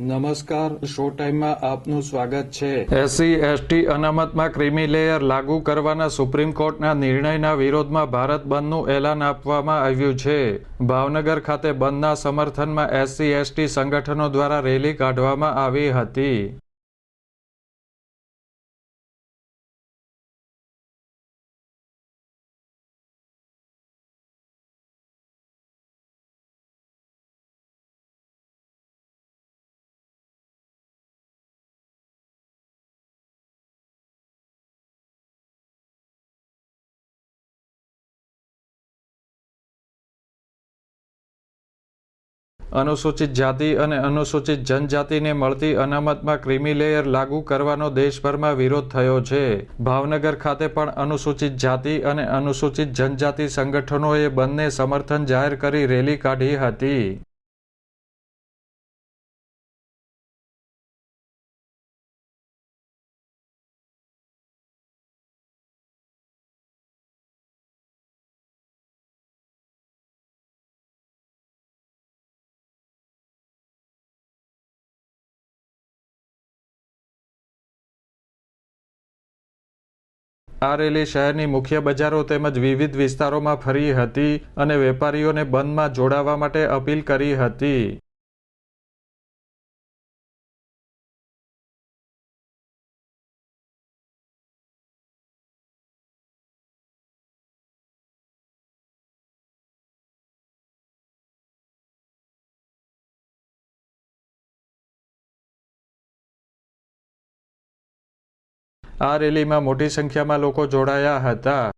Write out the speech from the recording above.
નમસ્કાર, શો ટાઈમમાં આપનું સ્વાગત છે. એસસી, એસટી અનામતમાં ક્રિમી લેયર લાગુ કરવાના સુપ્રીમ કોર્ટના નિર્ણયના વિરોધમાં ભારત બંધનું એલાન આપવામાં આવ્યું છે. ભાવનગર ખાતે બંધના સમર્થનમાં એસસી, એસટી સંગઠનો દ્વારા રેલી કાઢવામાં આવી હતી. અનુસૂચિત જાતિ અને અનુસૂચિત જનજાતિને મળતી અનામતમાં ક્રિમી લેયર લાગુ કરવાનો દેશભરમાં વિરોધ થયો છે. ભાવનગર ખાતે પણ અનુસૂચિત જાતિ અને અનુસૂચિત જનજાતિ સંગઠનોએ બંને સમર્થન જાહેર કરી રેલી કાઢી હતી. આ રેલી શહેરની મુખ્ય બજારો તેમજ વિવિધ વિસ્તારોમાં ફરી હતી અને વેપારીઓને બંધમાં જોડાવા માટે અપીલ કરી હતી. આ રેલીમાં મોટી સંખ્યામાં લોકો જોડાયા હતા.